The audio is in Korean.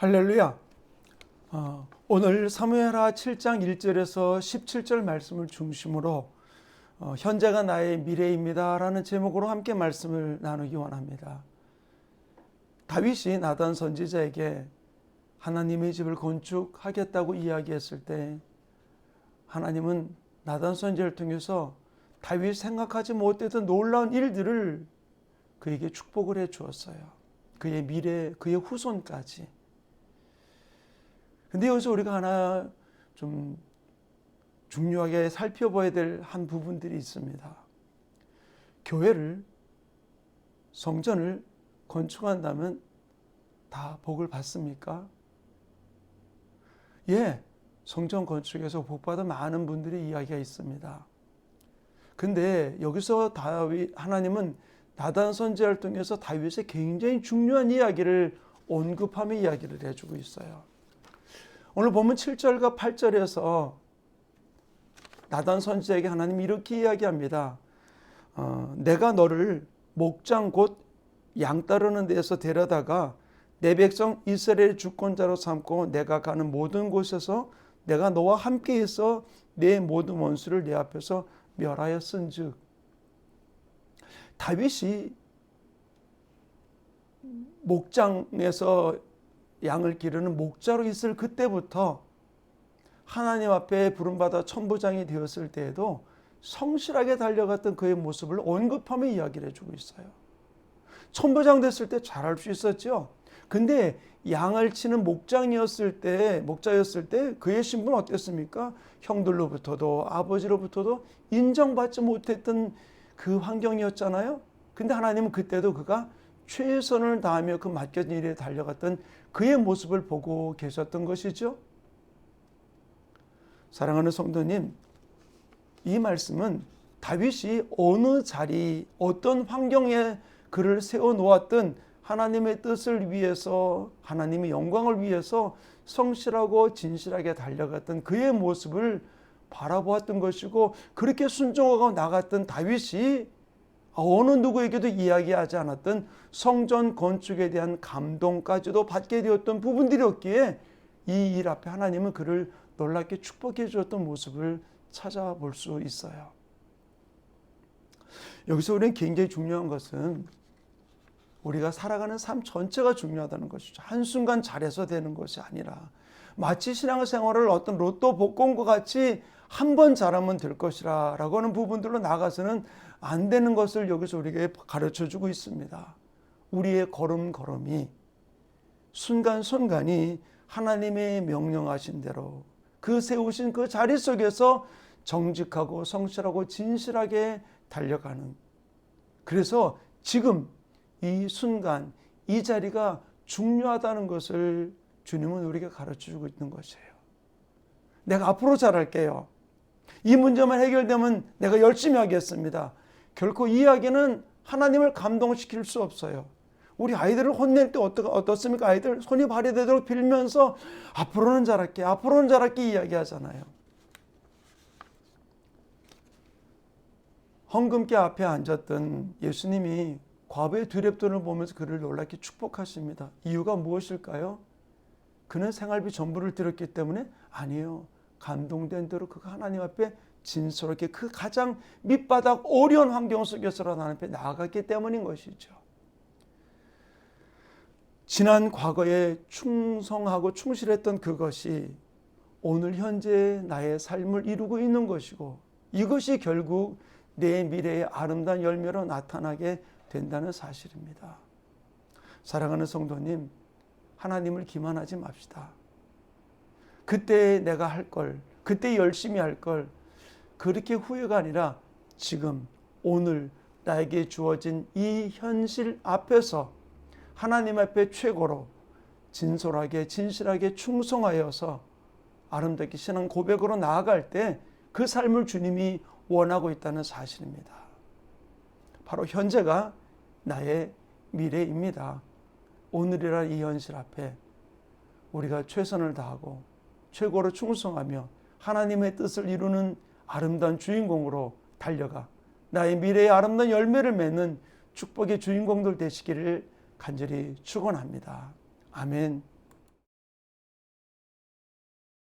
할렐루야. 어, 오늘 사무엘하 7장 1절에서 17절 말씀을 중심으로 어, 현재가 나의 미래입니다라는 제목으로 함께 말씀을 나누기 원합니다. 다윗이 나단 선지자에게 하나님의 집을 건축하겠다고 이야기했을 때 하나님은 나단 선지자를 통해서 다윗 생각하지 못했던 놀라운 일들을 그에게 축복을 해 주었어요. 그의 미래, 그의 후손까지. 근데 여기서 우리가 하나 좀 중요하게 살펴봐야 될 한 부분들이 있습니다. 교회를, 성전을 건축한다면 다 복을 받습니까? 예, 성전 건축에서 복받은 많은 분들이 이야기가 있습니다. 근데 여기서 다윗, 하나님은 나단 선지자를 통해서 다윗의 굉장히 중요한 이야기를 언급하며 이야기를 해주고 있어요. 오늘 보면 7절과 8절에서 나단 선지자에게 하나님 이렇게 이야기합니다. 어, 내가 너를 목장 곧 양 따르는 데서 데려다가 내 백성 이스라엘 주권자로 삼고 내가 가는 모든 곳에서 내가 너와 함께 있어 내 모든 원수를 내 앞에서 멸하였은즉 다윗이 목장에서 양을 기르는 목자로 있을 그때부터 하나님 앞에 부름받아 천부장이 되었을 때에도 성실하게 달려갔던 그의 모습을 언급하며 이야기를 해주고 있어요. 천부장 됐을 때 잘할 수 있었죠. 근데 양을 치는 목장이었을 때, 목자였을 때 그의 신분은 어땠습니까? 형들로부터도 아버지로부터도 인정받지 못했던 그 환경이었잖아요. 근데 하나님은 그때도 그가 최선을 다하며 그 맡겨진 일에 달려갔던 그의 모습을 보고 계셨던 것이죠. 사랑하는 성도님, 이 말씀은 다윗이 어느 자리, 어떤 환경에 그를 세워 놓았든 하나님의 뜻을 위해서, 하나님의 영광을 위해서 성실하고 진실하게 달려갔던 그의 모습을 바라보았던 것이고, 그렇게 순종하고 나갔던 다윗이 어느 누구에게도 이야기하지 않았던 성전 건축에 대한 감동까지도 받게 되었던 부분들이었기에 이 일 앞에 하나님은 그를 놀랍게 축복해 주었던 모습을 찾아볼 수 있어요. 여기서 우리는 굉장히 중요한 것은 우리가 살아가는 삶 전체가 중요하다는 것이죠. 한순간 잘해서 되는 것이 아니라 마치 신앙생활을 어떤 로또 복권과 같이 한 번 잘하면 될 것이라 라고 하는 부분들로 나가서는 안 되는 것을 여기서 우리에게 가르쳐 주고 있습니다. 우리의 걸음걸음이 순간순간이 하나님의 명령하신 대로 그 세우신 그 자리 속에서 정직하고 성실하고 진실하게 달려가는 그래서 지금 이 순간 이 자리가 중요하다는 것을 주님은 우리에게 가르쳐 주고 있는 것이에요. 내가 앞으로 잘할게요. 이 문제만 해결되면 내가 열심히 하겠습니다. 결코 이 이야기는 하나님을 감동시킬 수 없어요. 우리 아이들을 혼낼 때 어떻, 어떻습니까? 아이들 손이 발이 되도록 빌면서 앞으로는 잘할게, 앞으로는 잘할게 이야기하잖아요. 헌금계 앞에 앉았던 예수님이 과부의 두렵돈을 보면서 그를 놀랍게 축복하십니다. 이유가 무엇일까요? 그는 생활비 전부를 들었기 때문에 아니에요. 감동된 대로 그가 하나님 앞에 진솔하게 그 가장 밑바닥 어려운 환경 속에서라도 하나님 앞에 나아갔기 때문인 것이죠. 지난 과거에 충성하고 충실했던 그것이 오늘 현재 나의 삶을 이루고 있는 것이고 이것이 결국 내 미래의 아름다운 열매로 나타나게 된다는 사실입니다. 사랑하는 성도님, 하나님을 기만하지 맙시다. 그때 내가 할 걸, 그때 열심히 할 걸, 그렇게 후회가 아니라 지금, 오늘 나에게 주어진 이 현실 앞에서 하나님 앞에 최고로 진솔하게, 진실하게 충성하여서 아름답게 신앙 고백으로 나아갈 때 그 삶을 주님이 원하고 있다는 사실입니다. 바로 현재가 나의 미래입니다. 오늘이란 이 현실 앞에 우리가 최선을 다하고 최고로 충성하며 하나님의 뜻을 이루는 아름다운 주인공으로 달려가 나의 미래의 아름다운 열매를 맺는 축복의 주인공들 되시기를 간절히 축원합니다. 아멘.